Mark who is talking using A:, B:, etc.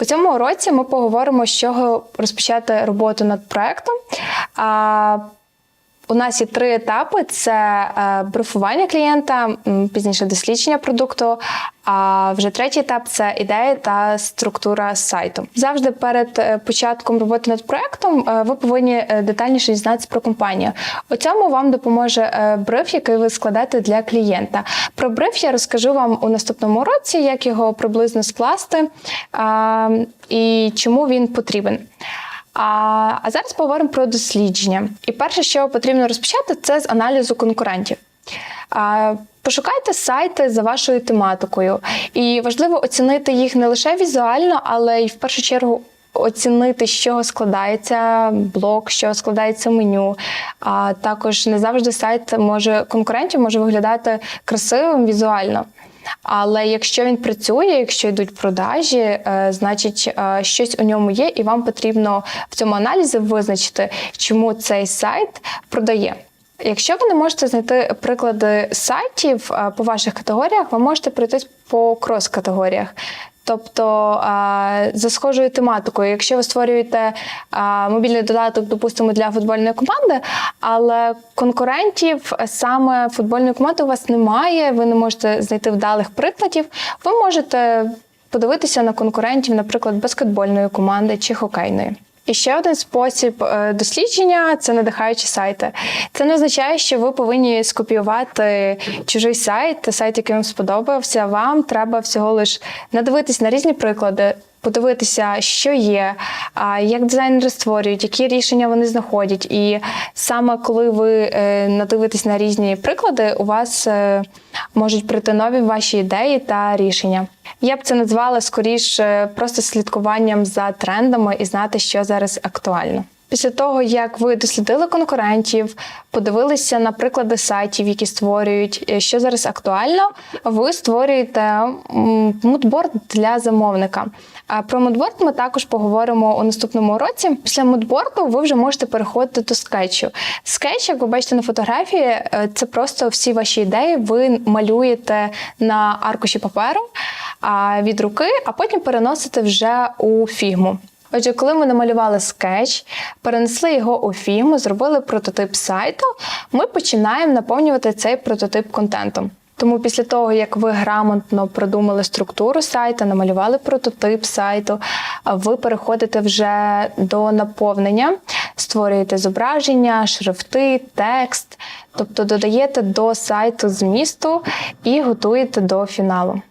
A: У цьому уроці ми поговоримо, з чого розпочати роботу над проектом. У нас є три етапи: це е, брифування клієнта, пізніше дослідження продукту. А вже третій етап це ідея та структура сайту. Завжди перед е, початком роботи над проектом е, ви повинні детальніше дізнатися про компанію. У цьому вам допоможе бриф, який ви складете для клієнта. Про бриф я розкажу вам у наступному уроці, як його приблизно скласти і чому він потрібен. А, а зараз поговоримо про дослідження. І перше, що потрібно розпочати, це з аналізу конкурентів. А, Пошукайте сайти за вашою тематикою, і важливо оцінити їх не лише візуально, але й в першу чергу оцінити, з чого складається блок, з чого складається меню. А також не завжди сайт може конкурентів може виглядати красивим візуально. Але якщо він працює, якщо йдуть продажі, е, значить е, щось у ньому є, і вам потрібно в цьому аналізі визначити, чому цей сайт продає. Якщо ви не можете знайти приклади сайтів по ваших категоріях, ви можете пройтись по крос-категоріях. Тобто за схожою тематикою, якщо ви створюєте мобільний додаток, допустимо, для футбольної команди, але конкурентів саме футбольної команди у вас немає, ви не можете знайти вдалих прикладів, ви можете подивитися на конкурентів, наприклад, баскетбольної команди чи хокейної. І ще один спосіб е, дослідження це надихаючі сайти. Це не означає, що ви повинні скопіювати чужий сайт, сайт, який вам сподобався. Вам треба всього лиш надивитись на різні приклади. Подивитися, що є, як дизайнери створюють, які рішення вони знаходять. І саме коли ви е, надивитесь на різні приклади, у вас е, можуть прийти нові ваші ідеї та рішення. Я б це назвала скоріше просто слідкуванням за трендами і знати, що зараз актуально. Після того, як ви дослідили конкурентів, подивилися на приклади сайтів, які створюють, е, що зараз актуально, ви створюєте мудборд для замовника. А про мудборд ми також поговоримо у наступному уроці. Після мудборду ви вже можете переходити до скетчу. Скетч, як ви бачите на фотографії, е, це просто всі ваші ідеї. Ви малюєте на аркуші паперу від руки, а потім переносите вже у фігму. Отже, коли ми намалювали скетч, перенесли його у фігму, зробили прототип сайту, ми починаємо наповнювати цей прототип контентом. Тому після того, як ви грамотно продумали структуру сайту, намалювали прототип сайту, ви переходите вже до наповнення, створюєте зображення, шрифти, текст, тобто додаєте до сайту змісту і готуєте до фіналу.